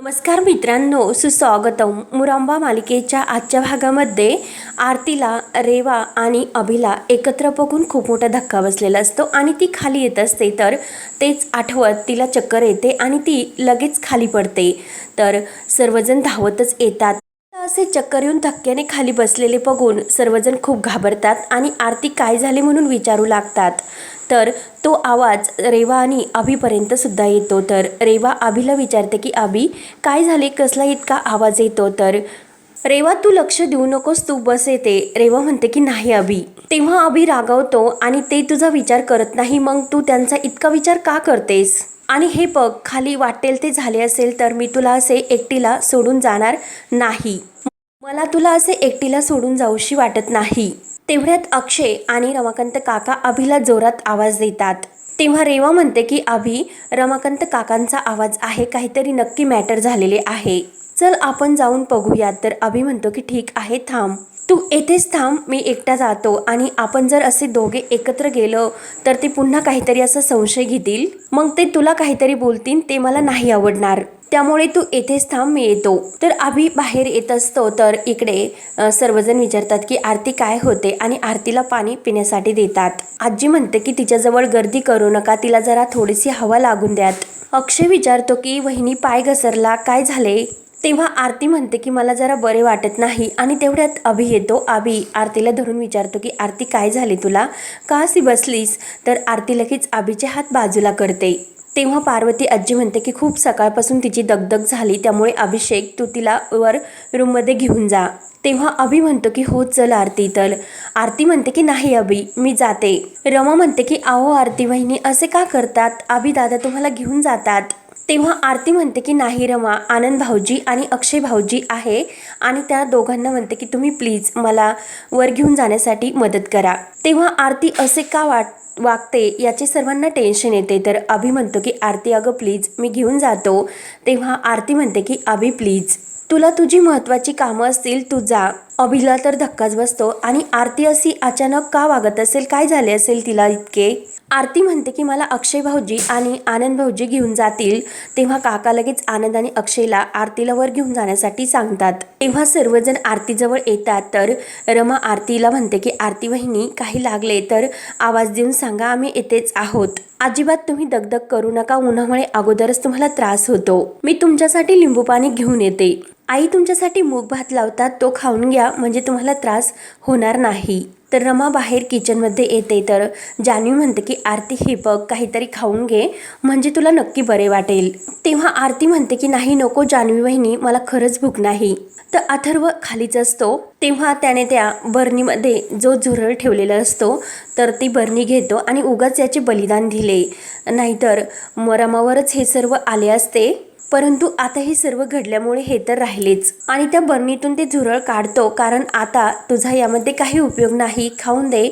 नमस्कार मित्रांनो सुस्वागतम. मुरांबा मालिकेच्या आजच्या भागामध्ये आरतीला रेवा आणि अभिला एकत्र बघून खूप मोठा धक्का बसलेला असतो आणि ती खाली येत असते तर तेच आठवत तिला चक्कर येते आणि ती लगेच खाली पडते. तर सर्वजण धावतच येतात. असे चक्कर येऊन धक्क्याने खाली बसलेले बघून सर्वजण खूप घाबरतात आणि आरती काय झाले म्हणून विचारू लागतात. तर तो आवाज रेवा आणि अभिपर्यंत सुद्धा येतो. तर रेवा आभीला विचारते की आभी काय झाले? कसला इतका आवाज येतो? तर रेवा तू लक्ष देऊ नकोस तू बस येते. रेवा म्हणते की नाही अभि. तेव्हा अभि रागावतो आणि ते तुझा विचार करत नाही मग तू त्यांचा इतका विचार का करतेस? आणि हे बघ खाली वाटेल ते झाले असेल तर मी तुला असे एकटीला सोडून जाणार नाही. मला तुला असे एकटीला सोडून जाऊशी वाटत नाही. तेवढ्यात अक्षय आणि रमाकांत काका अभिला जोरात आवाज देतात. तेव्हा रेवा म्हणते की अभि रमाकांत काकांचा आवाज आहे काहीतरी नक्की मॅटर झालेले आहे. चल आपण जाऊन बघूयात. तर अभि म्हणतो की ठीक आहे थांब. तू येथेच थांब मी एकटा जातो. आणि आपण जर असे दोघे एकत्र गेलो तर ते पुन्हा काहीतरी असा संशय घेतील. मग ते तुला काहीतरी बोलतील ते मला नाही आवडणार. त्यामुळे तू येथेच थांब मी येतो. तर अभि बाहेर येत असतो तर इकडे सर्वजण विचारतात की आरती काय होते आणि आरतीला पाणी पिण्यासाठी देतात. आजी म्हणते की तिच्याजवळ गर्दी करू नका तिला जरा थोडीशी हवा लागून द्यात. अक्षय विचारतो की वहिनी पाय घसरला काय झाले? तेव्हा आरती म्हणते की मला जरा बरे वाटत नाही. आणि तेवढ्यात अभि येतो. अभि आरतीला धरून विचारतो की आरती काय झाले तुला? का अशी बसलीस? तर आरती लगेच अभिचे हात बाजूला करते. तेव्हा पार्वती आजी म्हणते की खूप सकाळपासून तिची दगदग झाली त्यामुळे अभिषेक तू तिला वर रूममध्ये घेऊन जा. तेव्हा अभि म्हणतो की हो चल आरती तर आरती म्हणते की नाही अभि मी जाते. रमा म्हणते की आहो आरती वहिनी असे का करतात? अभि दादा तुम्हाला घेऊन जातात. तेव्हा आरती म्हणते की नाही रमा आनंद भाऊजी आणि अक्षय भाऊजी आहे. आणि त्या दोघांना म्हणते की तुम्ही प्लीज मला वर घेऊन जाण्यासाठी मदत करा. तेव्हा आरती असे का वाट वागते याचे सर्वांना टेन्शन येते. तर अभि म्हणतो की आरती अगं प्लीज मी घेऊन जातो. तेव्हा आरती म्हणते की अभि प्लीज तुला तुझी महत्त्वाची कामं असतील तू जा. अभिला तर धक्काच बसतो. आणि आरती अशी अचानक का वागत असेल काय झाले असेल तिला इतके? आरती म्हणते की मला अक्षय भाऊजी आणि आनंद भाऊजी घेऊन जातील. तेव्हा काका लगेच आनंद आणि अक्षयला आरतीला वर घेऊन जाण्यासाठी सांगतात. तेव्हा सर्वजण आरतीजवळ येतात तर रमा आरतीला म्हणते की आरती वहिनी काही लागले तर आवाज देऊन सांगा आम्ही येथेच आहोत. अजिबात तुम्ही दगदग करू नका. उन्हामुळे अगोदरच तुम्हाला त्रास होतो. मी तुमच्यासाठी लिंबू पाणी घेऊन येते. आई तुमच्यासाठी मूग भात लावतात. तो खाऊन घ्या. म्हणजे तुम्हाला त्रास होणार नाही. तर रमा बाहेर किचनमध्ये येते. तर जान्हवी म्हणते की आरती हे बघ काहीतरी खाऊन घे. म्हणजे तुला नक्की बरे वाटेल. तेव्हा आरती म्हणते की नाही नको जान्हवी वहिनी मला खरंच भूक नाही. तर अथर्व खालीच असतो. तेव्हा त्याने त्या बर्नीमध्ये जो झुरळ ठेवलेला असतो तर ती बर्नी घेतो आणि उगाच याचे बलिदान दिले. नाहीतर मरमावरच हे सर्व आले असते. परंतु आता हे सर्व घडल्यामुळे हे तर राहिलेच. आणि त्या बर्नीतून ते झुरळ काढतो कारण आता तुझा यामध्ये काही उपयोग नाही. खाऊन दे.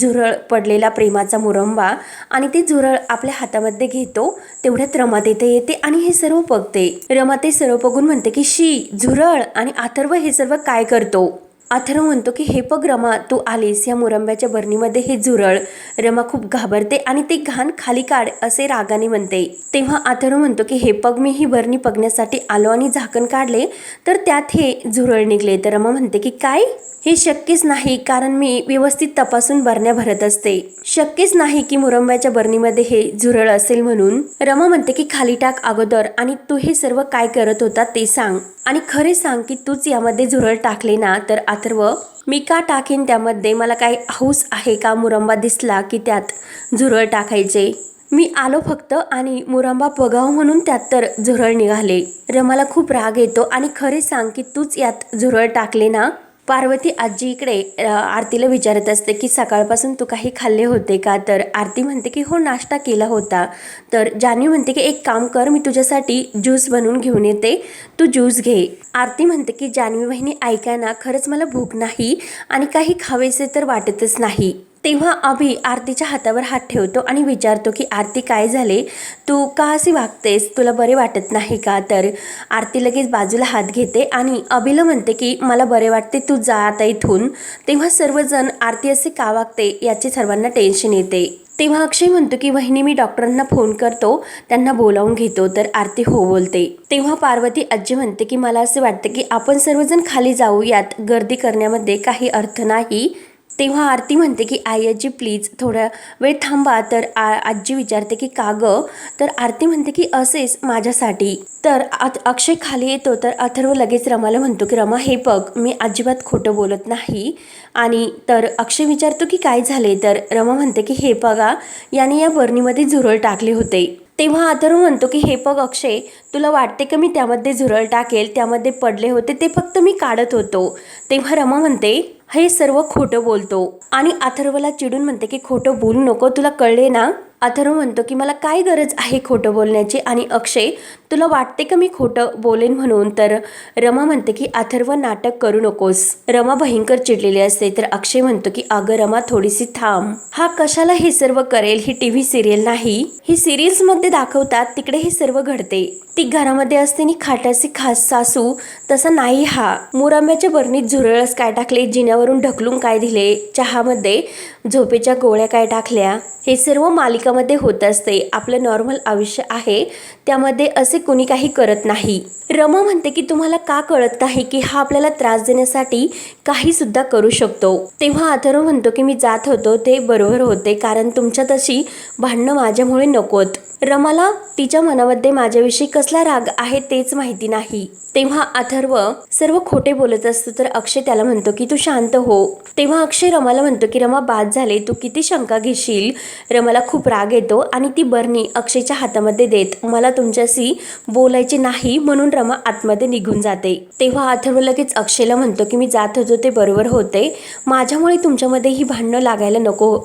झुरळ पडलेला प्रेमाचा मुरंबा. आणि ते झुरळ आपल्या हातामध्ये घेतो तेवढ्यात रमा तेथे येते आणि हे सर्व बघते. रमा ते सर्व बघून म्हणते की शी झुरळ आणि अथर्व हे सर्व काय करतो? अथर्व म्हणतो की हे बघ रमा तू आलीस या मुरंब्याच्या बरणीमध्ये हे झुरळ. रमा खूप घाबरते आणि ते घाण खाली काढ असे रागाने म्हणते. तेव्हा अथर्व म्हणतो की हे पग मी ही बरणी बघण्यासाठी आलो आणि झाकण काढले तर त्यात हे झुरळ निघले. तर रमा म्हणते की काय? हे शक्यच नाही कारण मी व्यवस्थित तपासून बरण्या भरत असते. शक्यच नाही की मुरंब्याच्या बरणीमध्ये हे झुरळ असेल म्हणून. रमा म्हणते की खाली टाक अगोदर आणि तू हे सर्व काय करत होता ते सांग. आणि खरे सांग की तूच यामध्ये झुरळ टाकले ना तर अथर्व मी का टाकेन त्यामध्ये मला काही हौस आहे का मुरंबा दिसला की त्यात झुरळ टाकायचे. मी आलो फक्त आणि मुरंबा बघाव म्हणून त्यात तर झुरळ निघाले. रमाला खूप राग येतो आणि खरे सांग की तूच यात झुरळ टाकले ना? पार्वती आजी इकडे आरतीला विचारत असते की सकाळपासून तू काही खाल्ले होते का? तर आरती म्हणते की हो नाश्ता केला होता. तर जान्हवी म्हणते की एक काम कर मी तुझ्यासाठी ज्यूस बनवून घेऊन येते. तू ज्यूस घे. आरती म्हणते की जान्हवी बहिणी ऐका ना खरंच मला भूक नाही आणि काही खावेसे तर वाटतच नाही. तेव्हा अभि आरतीच्या हातावर हात ठेवतो आणि विचारतो की आरती काय झाले? तू का असे वागतेस? तुला बरे वाटत नाही का तर आरती लगेच बाजूला हात घेते आणि अभिला म्हणते की मला बरे वाटते तू जा आता इथून. तेव्हा सर्वजण आरती असे का वागते? याचे सर्वांना टेन्शन येते. तेव्हा अक्षय म्हणतो की वहिनी मी डॉक्टरांना फोन करतो त्यांना बोलावून घेतो. तर आरती हो बोलते. तेव्हा पार्वती आजी म्हणते की मला असे वाटते की आपण सर्वजण खाली जाऊ यात गर्दी करण्यामध्ये काही अर्थ नाही. तेव्हा आरती म्हणते की आई आजी प्लीज थोडा वेळ थांबा. तर आ आजी विचारते की का गं? तर आरती म्हणते की असेच माझ्यासाठी. तर अक्षय खाली येतो. तर अथर्व लगेच रमाला म्हणतो की रमा हे बघ मी अजिबात खोटं बोलत नाही. आणि तर अक्षय विचारतो की काय झाले? तर रमा म्हणते की हे बघा याने या बर्नीमध्ये झुरळ टाकले होते. तेव्हा अथर्व म्हणतो की हे बघ अक्षय तुला वाटते का मी त्यामध्ये झुरळ टाकेल? त्यामध्ये पडले होते ते फक्त मी काढत होतो. तेव्हा रमा म्हणते हे सर्व खोटं बोलतो. आणि अथर्वला चिडून म्हणते की खोटं बोलू नको तुला कळले ना? अथर्व म्हणतो की मला काय गरज आहे खोटं बोलण्याची? आणि अक्षय तुला वाटते का मी खोटं बोलेन म्हणून? तर रमा म्हणते की अथर्व नाटक करू नकोस. रमा भयंकर चिडलेली असते. तर अक्षय म्हणतो की अगं रमा थोडीशी थांब. हा कशाला हे सर्व करेल? ही टी व्ही सिरियल नाही. ही सिरियल्समध्ये दाखवतात तिकडे हे सर्व घडते. ती घरामध्ये असते आणि खाटाची खास सासू तसा नाही हा. मुराम्याच्या बरणीत झुरळच काय टाकले जिन्यावरून ढकलून काय दिले? चहामध्ये झोपेच्या गोळ्या काय टाकल्या? हे सर्व मालिकामध्ये होत असते. आपलं नॉर्मल आयुष्य आहे. त्यामध्ये असे कुणी काही करत नाही. रमा म्हणते की तुम्हाला का कळत नाही की हा आपल्याला त्रास देण्यासाठी काही सुद्धा करू शकतो? तेव्हा अथर्व म्हणतो की मी जात होतो. ते बरोबर होते. कारण तुमच्या तशी भांडणं माझ्यामुळे नकोत. रमाला तिच्या मनामध्ये माझ्याविषयी कसला राग आहे तेच माहिती नाही. तेव्हा अथर्व सर्व खोटे बोलत असतो तर अक्षय त्याला म्हणतो की तू शांत हो. तेव्हा अक्षय रमाला म्हणतो की रमा बाद झाले. तू किती शंका घेशील? रमाला खूप राग येतो आणि ती बरणी अक्षयच्या हातामध्ये देत मला तुमच्याशी बोलायचे नाही म्हणून रमा आतमध्ये निघून जाते. तेव्हा अथर्व लगेच अक्षयला म्हणतो की मी जात होतो ते बरोबर होते. माझ्यामुळे तुमच्यामध्ये ही भांडणं लागायला नको.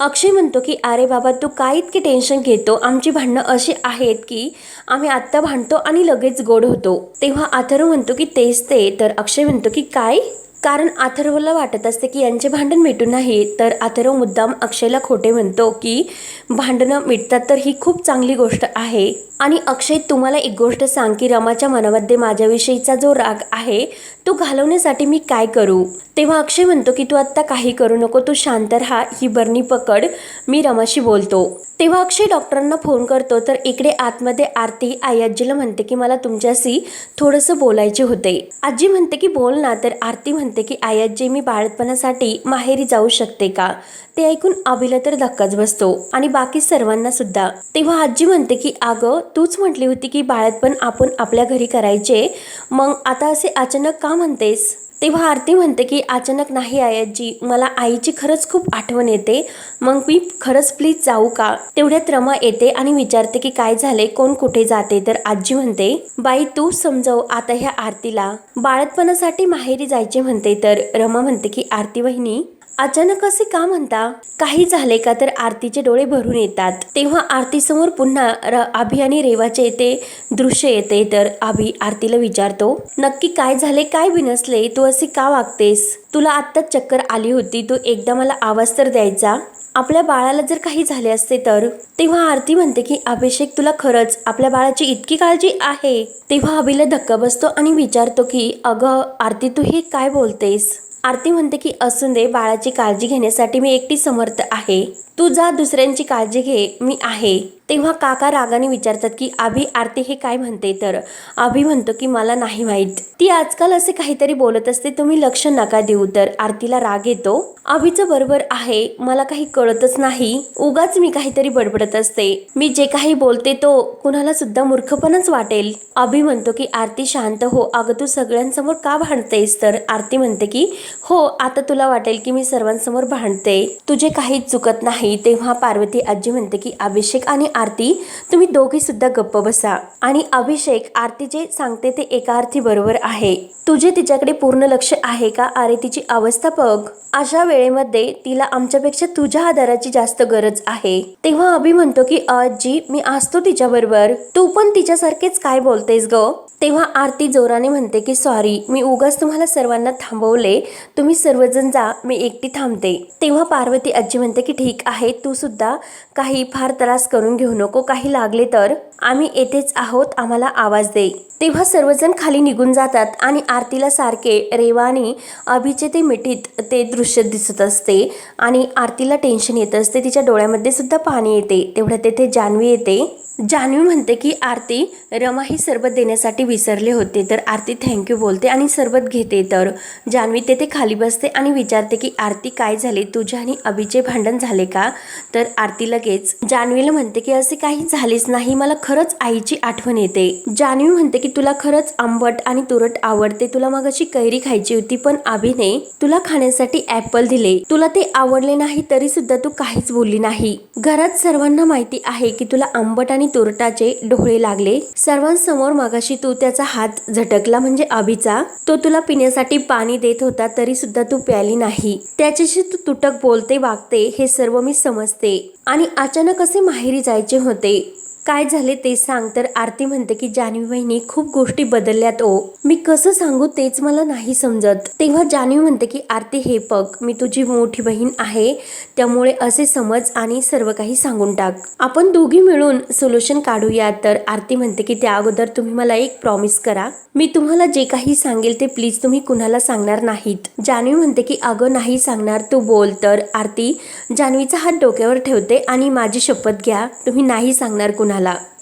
अक्षय म्हणतो की अरे बाबा तू काय इतकी टेन्शन घेतो? आमची भांडणं अशी आहेत की आम्ही आत्ता भांडतो आणि लगेच गोड होतो. तेव्हा अथर्व म्हणतो की तेच ते. तर अक्षय म्हणतो की काय? कारण अथर्वला वाटत असते की यांचे भांडण मिटू नाही तर अथर्व मुद्दाम अक्षयला खोटे म्हणतो की भांडणं मिटतात तर ही खूप चांगली गोष्ट आहे. आणि अक्षय तुम्हाला एक गोष्ट सांग की रमाच्या मनामध्ये माझ्याविषयीचा जो राग आहे तो घालवण्यासाठी मी काय करू? तेव्हा अक्षय म्हणतो की तू आत्ता काही करू नको तू शांत राहा ही बरणी पकड मी रमाशी बोलतो. तेव्हा अक्षय डॉक्टरांना फोन करतो तर इकडे आतमध्ये आरती आई आजीला म्हणते की मला तुमच्याशी थोडंसं बोलायचे होते. आजी म्हणते की बोल ना तर आरती म्हणते की आई आजी मी बाळपणासाठी माहेरी जाऊ शकते का? ते ऐकून अभिला तर धक्काच बसतो आणि बाकी सर्वांना सुद्धा. तेव्हा आजी म्हणते की अगं तूच म्हटली होती की बाळतपण आपण आपल्या घरी करायचे. मग आता असे अचानक का म्हणतेस? तेव्हा आरती म्हणते की अचानक नाही आहे आजी मला आईची खरंच खूप आठवण येते. मग मी खरंच प्लीज जाऊ का? तेवढ्यात रमा येते आणि विचारते की काय झाले? कोण कुठे जाते? तर आजी म्हणते बाई तू समजव आता ह्या आरतीला. बाळतपणासाठी माहेरी जायचे म्हणते. तर रमा म्हणते की आरती वहिनी अचानक असे का म्हणता? काही झाले का तर आरतीचे डोळे भरून येतात. तेव्हा आरती समोर पुन्हा र आभी आणि रेवाचे ते दृश्य येते. तर आभी आरतीला विचारतो नक्की काय झाले? काय बिनसले? तू असे का वागतेस? तुला आत्ताच चक्कर आली होती. तू एकदा मला आवाज तर द्यायचा. आपल्या बाळाला जर काही झाले असते तर? तेव्हा आरती म्हणते की अभिषेक तुला खरंच आपल्या बाळाची इतकी काळजी आहे? तेव्हा अभिला धक्का बसतो आणि विचारतो की अगं आरती तू हे काय बोलतेस? आरती म्हणते की असून दे बाळाची काळजी घेण्यासाठी मी एकटी समर्थ आहे. तू जा दुसऱ्यांची काळजी घे मी आहे. तेव्हा काका रागाने विचारतात की अभी आरती हे काय म्हणते? तर अभि म्हणतो की मला नाही माहीत. ती आजकाल असे काहीतरी बोलत असते तुम्ही लक्ष नका देऊ. तर आरतीला राग येतो. अभिचं बरोबर आहे मला काही कळतच नाही. उगाच मी काहीतरी बडबडत असते. मी जे काही बोलते तो कुणाला सुद्धा मूर्खपणच वाटेल. अभि म्हणतो की आरती शांत हो. अगं तू सगळ्यांसमोर का भांडतेस? तर आरती म्हणते की हो आता तुला वाटेल की मी सर्वांसमोर भांडते. तुझे काहीच चुकत नाही. तेव्हा पार्वती आजी म्हणते की अभिषेक आणि आरती तुम्ही दोघी सुद्धा गप्प बसा. आणि अभिषेक आरती जे सांगते ते एका अर्थी बरोबर आहे. तुझे तिच्याकडे पूर्ण लक्ष आहे का अरे तिची अवस्था बघ. अशा वेळेमध्ये तिला आमच्यापेक्षा तुझ्या आधाराची जास्त गरज आहे. तेव्हा अभि म्हणतो की आजी मी असतो तिच्या बरोबर तू पण तिच्यासारखेच काय बोलतेस ग? तेव्हा आरती जोराने म्हणते की सॉरी मी उगाच तुम्हाला सर्वांना थांबवले. तुम्ही सर्वजण जा मी एकटी थांबते. तेव्हा पार्वती आजी म्हणते की ठीक आहे. तू सुद्धा काही फार त्रास करून घेऊ नको. काही लागले तर आम्ही येथेच आहोत आम्हाला आवाज दे. तेव्हा सर्वजण खाली निघून जातात आणि आरतीला सारखे रेवा आणि अभिचे ते मिठीत ते दृश्य दिसत असते आणि आरतीला टेन्शन येत असते. तिच्या डोळ्यामध्ये सुद्धा पाणी येते. तेवढ्या तेथे जान्हवी येते. जान्हवी म्हणते की आरती रमा ही सरबत देण्यासाठी विसरले होते तर आरती थँक्यू बोलते आणि सरबत घेते. तर जान्हवी तेथे खाली बसते आणि विचारते की आरती काय झाले? तुझ्या आणि अभिचे भांडण झाले का? तर आरती लगेच. जान्हवीला म्हणते की असे काही झालेच नाही. मला खरंच आईची आठवण येते. जान्हवी म्हणते की तुला खरंच आंबट आणि तुरट आवडते. तुला मग अशी कैरी खायची होती पण आबीने तुला खाण्यासाठी ऍपल दिले. तुला ते आवडले नाही तरी सुद्धा तू काहीच बोलली नाही. घरात सर्वांना माहिती आहे की तुला आंबट आणि तुरटाचे डोळे लागले. सर्वांसमोर मगाशी तू त्याचा हात झटकला म्हणजे अभिचा तो तुला पिण्यासाठी पाणी देत होता तरी सुद्धा तू प्याली नाही. त्याच्याशी तू तुटक बोलते वागते हे सर्व मी समजते. आणि अचानक असे माहेरी जायचे होते. काय झाले ते सांग. तर आरती म्हणते की जान्हवी वहिनी खूप गोष्टी बदलल्यात ओ. मी कसं सांगू तेच मला नाही समजत. तेव्हा जान्हवी म्हणते की आरती हे बघ मी तुझी मोठी बहीण आहे. त्यामुळे असे समज आणि सर्व काही सांगून टाक. आपण दोघी मिळून सोल्युशन काढूया. तर आरती म्हणते की त्या अगोदर तुम्ही मला एक प्रॉमिस करा. मी तुम्हाला जे काही सांगेल ते प्लीज तुम्ही कुणाला सांगणार नाहीत. जान्हवी म्हणते की अगं नाही सांगणार तू बोल. तर आरती जान्हवीचा हात डोक्यावर ठेवते आणि माझी शपथ घ्या. तुम्ही नाही सांगणार कुणाला.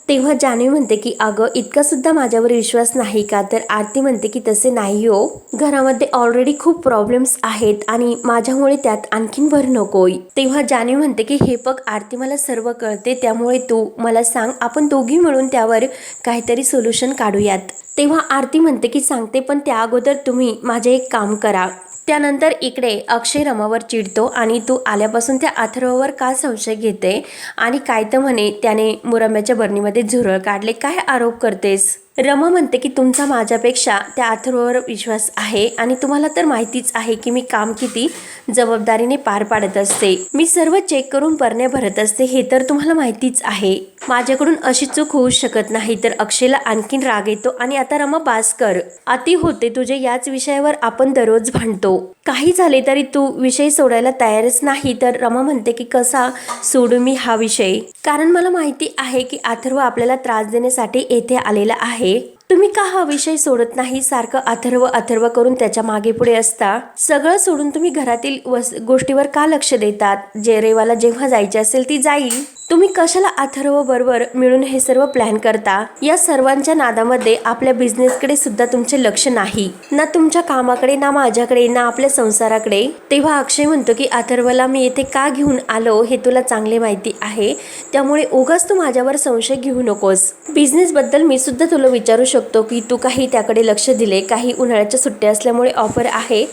तेव्हा जान्हवी म्हणते की अगं इतका सुद्धा माझ्यावर विश्वास नाही का? तर आरती म्हणते की तसे नाही हो. घरामध्ये ऑलरेडी खूप प्रॉब्लेम्स आहेत आणि माझ्यामुळे त्यात आणखीन भर नकोय. तेव्हा जान्हवी म्हणते की हे बघ आरती मला सर्व कळते. त्यामुळे तू मला सांग आपण दोघी मिळून त्यावर काहीतरी सोल्युशन काढूयात. तेव्हा आरती म्हणते की सांगते पण त्या अगोदर तुम्ही माझे एक काम करा. त्यानंतर इकडे अक्षय रमावर चिडतो आणि तू आल्यापासून त्या अथर्ववर का संशय घेते? आणि काय तर म्हणे त्याने मुरंब्याच्या बरणीमध्ये झुरळ काढले. काय आरोप करतेस? रमा म्हणते की तुमचा माझ्यापेक्षा त्या अथर्ववर विश्वास आहे आणि तुम्हाला तर माहितीच आहे की मी काम किती जबाबदारीने पार पाडत असते. मी सर्व चेक करून बरण्या भरत असते. हे तर तुम्हाला माहितीच आहे. माझ्याकडून अशी चूक होऊ शकत नाही. तर अक्षयला आणखीन राग येतो आणि आता रमा पास कर. अति होते तुझे याच विषयावर आपण दररोज भांडतो. काही झाले तरी तू विषय सोडायला तयारच नाही. तर रमा म्हणते की कसा? सोडू मी हा विषय. कारण मला माहिती आहे की अथर्व आपल्याला त्रास देण्यासाठी येथे आलेला आहे. तुम्ही का हा विषय सोडत नाही? सारखं अथर्व अथर्व करून त्याच्यामागे पुढे असता. सगळं सोडून तुम्ही घरातील वस गोष्टीवर का लक्ष देतात? जे रेवाला जेव्हा जायचे असेल ती जाईल. तुम्ही कशाला अथर्व बरोबर मिळून हे सर्व प्लॅन करता? या सर्वांच्या नादामध्ये आपल्या बिझनेसकडे सुद्धा तुमचे लक्ष नाही. ना तुमच्या कामाकडे ना माझ्याकडे ना आपल्या संसाराकडे. तेव्हा अक्षय म्हणतो की अथर्वला मी येथे का घेऊन आलो हे तुला चांगले माहिती आहे. त्यामुळे उगाच तू माझ्यावर संशय घेऊ नकोस. बिझनेसबद्दल मी सुद्धा तुला विचारू शकतो की तू काही त्याकडे लक्ष दिले? काही उन्हाळ्याच्या सुट्ट्या असल्यामुळे ऑफर आहे?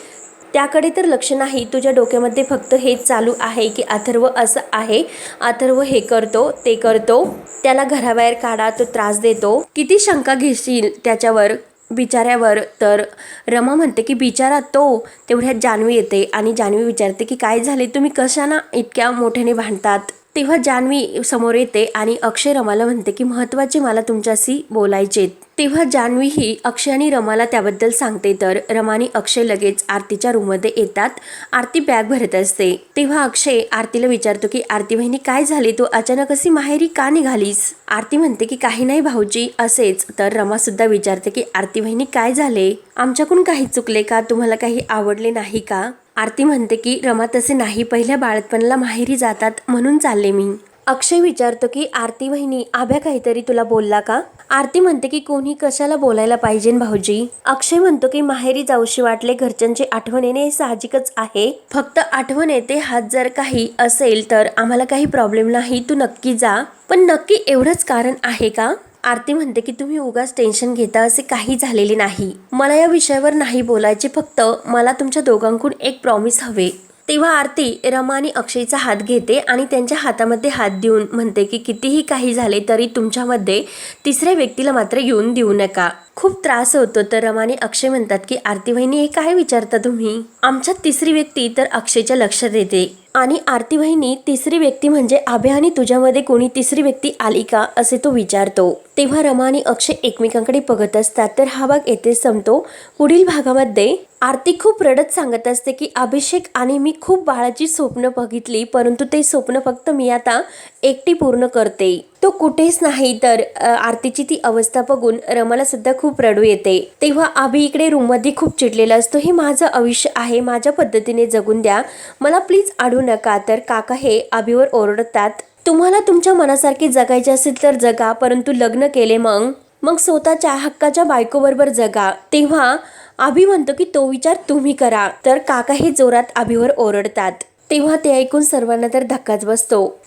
त्याकडे तर लक्ष नाही. तुझ्या डोक्यामध्ये फक्त हे चालू आहे की अथर्व असं आहे. अथर्व हे करतो ते करतो. त्याला घराबाहेर काढा तो त्रास देतो. किती शंका घेशील त्याच्यावर बिचाऱ्यावर? तर रमा म्हणते की बिचारा तो तेवढ्यात जान्हवी येते आणि जान्हवी विचारते की काय झाले? तुम्ही कशाना इतक्या मोठ्याने भांडतात? तेव्हा जान्हवी समोर येते आणि अक्षय रमाला म्हणते की महत्त्वाचे मला तुमच्याशी बोलायचे तेव्हा जान्हवी ही अक्षय आणि रमाला त्याबद्दल सांगते. तर रमाने अक्षय लगेच आरतीच्या रूममध्ये येतात. आरती बॅग भरत असते. तेव्हा अक्षय आरतीला विचारतो की आरती बहिणी काय झाले? तू अचानक अशी माहेरी का निघालीस? आरती म्हणते की काही नाही भाऊजी असेच. तर रमा सुद्धा विचारते की आरती बहिणी काय झाले? आमच्याकडून काही चुकले का? तुम्हाला काही आवडले नाही का? आरती म्हणते की रमा तसे नाही पहिल्या बाळतपणाला माहेरी जातात म्हणून चालले मी. अक्षय विचारतो की आरती बहिणी आभ्या काहीतरी तुला बोलला का? आरती म्हणते की कोणी कशाला बोलायला पाहिजे भाऊजी? अक्षय म्हणतो की माहेरी जाऊशी वाटले घरच्यांची आठवण येणे हे साहजिकच आहे. फक्त आठवण येते हात जर काही असेल तर आम्हाला काही प्रॉब्लेम नाही तू नक्की जा. पण नक्की एवढंच कारण आहे का? आरती म्हणते की तुम्ही उगाच टेन्शन घेता असे काही झालेले नाही. मला या विषयावर नाही बोलायचे फक्त मला तुमच्या दोघांकडून एक प्रॉमिस हवे. तेव्हा आरती रमा आणि अक्षयचा हात घेते आणि त्यांच्या हातामध्ये हात देऊन म्हणते की कितीही काही झाले तरी तुमच्यामध्ये तिसऱ्या व्यक्तीला मात्र येऊन देऊ नका. खूप त्रास होतो तर रमा आणि अक्षय म्हणतात की आरती वहिनी हे काय विचारता तुम्ही? आमच्यात तिसरी व्यक्ती तर अक्षयच्या लक्षात येते. आणि आरती बहिणी तिसरी व्यक्ती म्हणजे आभ्या आणि तुझ्यामध्ये कोणी तिसरी व्यक्ती आली का असे तो विचारतो. तेव्हा रमा आणि अक्षय एकमेकांकडे बघत असतात तर हा भाग येथे संपतो. पुढील भागामध्ये आरती खूप रडत सांगत असते की अभिषेक आणि मी खूप बाळाची स्वप्न बघितली परंतु ते स्वप्न फक्त मी आता एकटी पूर्ण करते. तो कुठेच नाही तर आरतीची ती अवस्था बघून रमाला सुद्धा खूप रडू येते. तेव्हा आभी इकडे रूममध्ये खूप चिडलेला असतो हे माझं आयुष्य आहे माझ्या पद्धतीने जगून द्या. मला प्लीज आडू नका तर काका हे आभीवर ओरडतात. तुम्हाला तुमच्या मनासारखे जगायचे असेल तर जगा परंतु लग्न केले मग? मग स्वतःच्या हक्काच्या बायकोबरोबर जगा. तेव्हा आभी म्हणतो की तो विचार तुम्ही करा. तर काका हे जोरात आभीवर ओरडतात. तेव्हा ते ऐकून सर्वांना तर धक्काच बसतो.